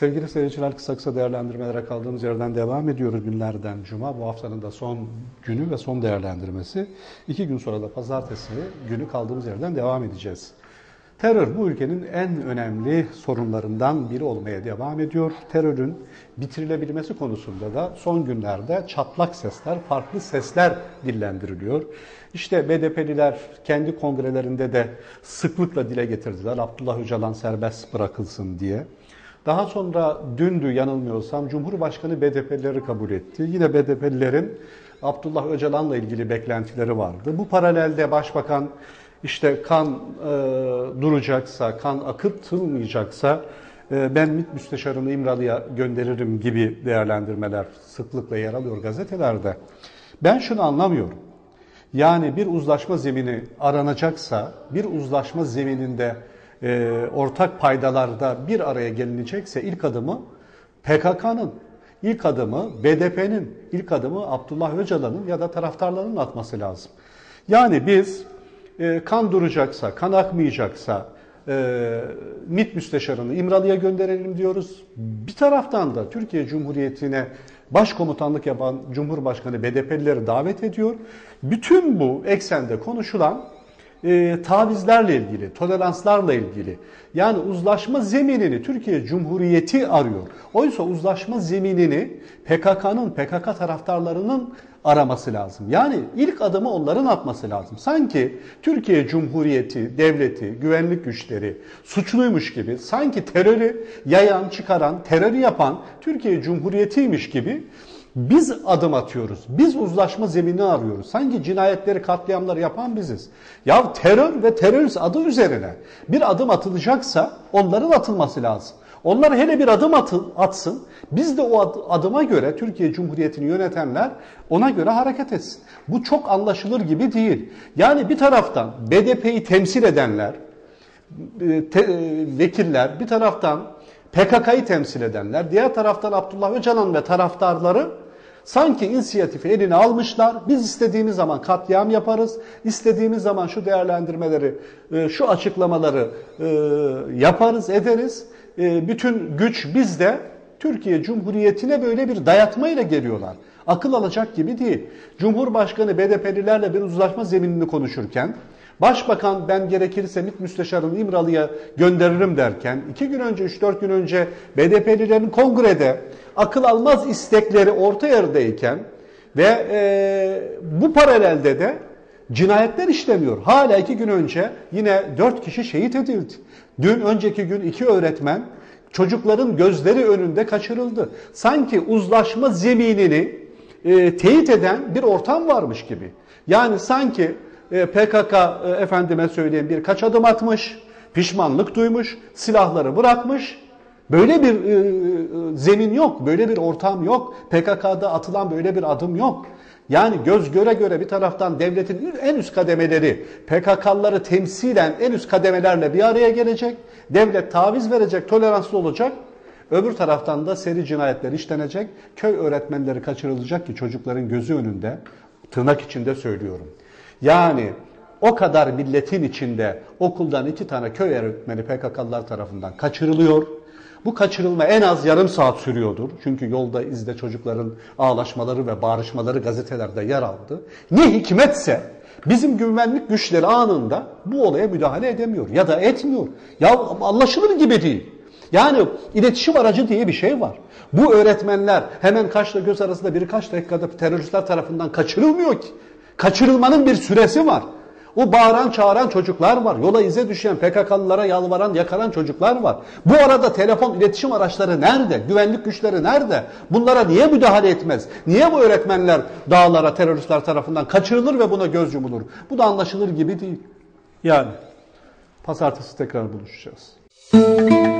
Sevgili seyirciler kısa kısa değerlendirmelere kaldığımız yerden devam ediyoruz günlerden Cuma. Bu haftanın da son günü ve son değerlendirmesi. İki gün sonra da pazartesi günü kaldığımız yerden devam edeceğiz. Terör bu ülkenin en önemli sorunlarından biri olmaya devam ediyor. Terörün bitirilebilmesi konusunda da son günlerde çatlak sesler, farklı sesler dillendiriliyor. İşte BDP'liler kendi kongrelerinde de sıklıkla dile getirdiler. Abdullah Öcalan serbest bırakılsın diye. Daha sonra dündü yanılmıyorsam Cumhurbaşkanı BDP'lileri kabul etti. Yine BDP'lilerin Abdullah Öcalan'la ilgili beklentileri vardı. Bu paralelde Başbakan işte kan e, duracaksa, kan akıtılmayacaksa e, ben MİT müsteşarını İmralı'ya gönderirim gibi değerlendirmeler sıklıkla yer alıyor gazetelerde. Ben şunu anlamıyorum. Yani bir uzlaşma zemini aranacaksa, bir uzlaşma zemininde e, ortak paydalarda bir araya gelinecekse ilk adımı PKK'nın, ilk adımı BDP'nin, ilk adımı Abdullah Öcalan'ın ya da taraftarlarının atması lazım. Yani biz e, kan duracaksa, kan akmayacaksa e, MİT müsteşarını İmralı'ya gönderelim diyoruz. Bir taraftan da Türkiye Cumhuriyeti'ne başkomutanlık yapan Cumhurbaşkanı BDP'lileri davet ediyor. Bütün bu eksende konuşulan e, tavizlerle ilgili, toleranslarla ilgili. Yani uzlaşma zeminini Türkiye Cumhuriyeti arıyor. Oysa uzlaşma zeminini PKK'nın, PKK taraftarlarının araması lazım. Yani ilk adımı onların atması lazım. Sanki Türkiye Cumhuriyeti, devleti, güvenlik güçleri suçluymuş gibi, sanki terörü yayan, çıkaran, terörü yapan Türkiye Cumhuriyeti'ymiş gibi biz adım atıyoruz. Biz uzlaşma zemini arıyoruz. Sanki cinayetleri, katliamları yapan biziz. Ya terör ve terörist adı üzerine bir adım atılacaksa onların atılması lazım. Onlar hele bir adım atın, atsın. Biz de o adıma göre Türkiye Cumhuriyeti'ni yönetenler ona göre hareket etsin. Bu çok anlaşılır gibi değil. Yani bir taraftan BDP'yi temsil edenler, e, e, vekiller, bir taraftan PKK'yı temsil edenler, diğer taraftan Abdullah Öcalan ve taraftarları sanki inisiyatifi eline almışlar. Biz istediğimiz zaman katliam yaparız, istediğimiz zaman şu değerlendirmeleri, e, şu açıklamaları yaparız, ederiz. Bütün güç bizde. Türkiye Cumhuriyeti'ne böyle bir dayatmayla geliyorlar. Akıl alacak gibi değil. Cumhurbaşkanı BDP'lilerle bir uzlaşma zeminini konuşurken, Başbakan ben gerekirse MİT müsteşarını İmralı'ya gönderirim derken, iki gün önce, üç dört gün önce BDP'lilerin kongrede akıl almaz istekleri orta yerdeyken ve e, bu paralelde de cinayetler işlemiyor. Hala iki gün önce yine dört kişi şehit edildi. Dün önceki gün iki öğretmen çocukların gözleri önünde kaçırıldı. Sanki uzlaşma zeminini e, teyit eden bir ortam varmış gibi. Yani sanki PKK e, efendime söyleyeyim birkaç adım atmış, pişmanlık duymuş, silahları bırakmış. Böyle bir e, e zemin yok, böyle bir ortam yok. PKK'da atılan böyle bir adım yok. Yani göz göre göre bir taraftan devletin en üst kademeleri PKK'ları temsilen en üst kademelerle bir araya gelecek. Devlet taviz verecek, toleranslı olacak. Öbür taraftan da seri cinayetler işlenecek. Köy öğretmenleri kaçırılacak ki çocukların gözü önünde tırnak içinde söylüyorum. Yani o kadar milletin içinde okuldan iki tane köy öğretmeni PKK'lılar tarafından kaçırılıyor. Bu kaçırılma en az yarım saat sürüyordur. Çünkü yolda izde çocukların ağlaşmaları ve bağırışmaları gazetelerde yer aldı. Ne hikmetse bizim güvenlik güçleri anında bu olaya müdahale edemiyor ya da etmiyor. Ya anlaşılır gibi değil. Yani iletişim aracı diye bir şey var. Bu öğretmenler hemen kaşla göz arasında birkaç dakikada teröristler tarafından kaçırılmıyor ki. Kaçırılmanın bir süresi var. O bağıran çağıran çocuklar var. Yola ize düşen PKK'lılara yalvaran yakaran çocuklar var. Bu arada telefon iletişim araçları nerede? Güvenlik güçleri nerede? Bunlara niye müdahale etmez? Niye bu öğretmenler dağlara teröristler tarafından kaçırılır ve buna göz yumulur? Bu da anlaşılır gibi değil. Yani pazartesi tekrar buluşacağız.